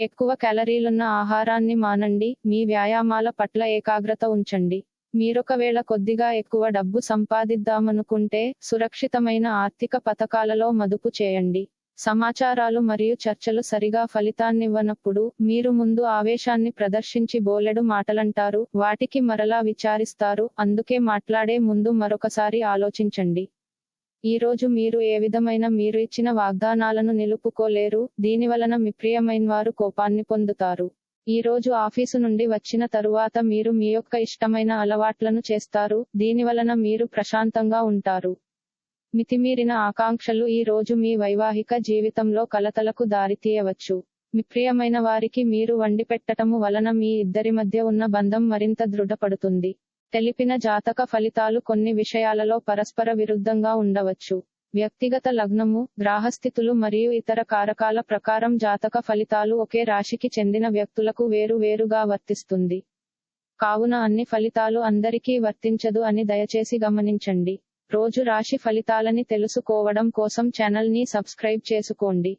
ఎక్కువ క్యాలరీలున్న ఆహారాన్ని మానండి మీ వ్యాయామాల పట్ల ఏకాగ్రత ఉంచండి. మీరొకవేళ కొద్దిగా ఎక్కువ డబ్బు సంపాదిద్దామనుకుంటే సురక్షితమైన ఆర్థిక పథకాలలో మదుపు చేయండి. సమాచారాలు మరియు చర్చలు సరిగా ఫలితాన్నివ్వనప్పుడు మీరు ముందు ఆవేశాన్ని ప్రదర్శించి బోలెడు మాటలంటారు వాటికి మరలా విచారిస్తారు అందుకే మాట్లాడే ముందు మరొకసారి ఆలోచించండి. ఈ రోజు మీరు ఏ విధమైన మీరు ఇచ్చిన వాగ్దానాలను నిలుపుకోలేరు దీనివలన మీ ప్రియమైనవారు కోపాన్ని పొందుతారు. ఈ రోజు ఆఫీసు నుండి వచ్చిన తరువాత మీరు మీ యొక్క ఇష్టమైన అలవాట్లను చేస్తారు దీనివలన మీరు ప్రశాంతంగా ఉంటారు. మితిమీరిన ఆకాంక్షలు ఈ రోజు మీ వైవాహిక జీవితంలో కలతలకు దారితీయవచ్చు మీ ప్రియమైన వారికి మీరు వండిపెట్టటము వలన మీ ఇద్దరి మధ్య ఉన్న బంధం మరింత దృఢపడుతుంది. తెలిపిన జాతక ఫలితాలు కొన్ని విషయాలలో పరస్పర విరుద్ధంగా ఉండవచ్చు. వ్యక్తిగత లగ్నము గ్రాహస్థితులు మరియు ఇతర కారకాల ప్రకారం జాతక ఫలితాలు ఒకే రాశికి చెందిన వ్యక్తులకు వేరు వేరుగా వర్తిస్తుంది. కావున అన్ని ఫలితాలు అందరికీ వర్తించదు అని దయచేసి గమనించండి. రోజు రాశి ఫలితాలని తెలుసుకోవడం కోసం ఛానల్ని సబ్స్క్రైబ్ చేసుకోండి.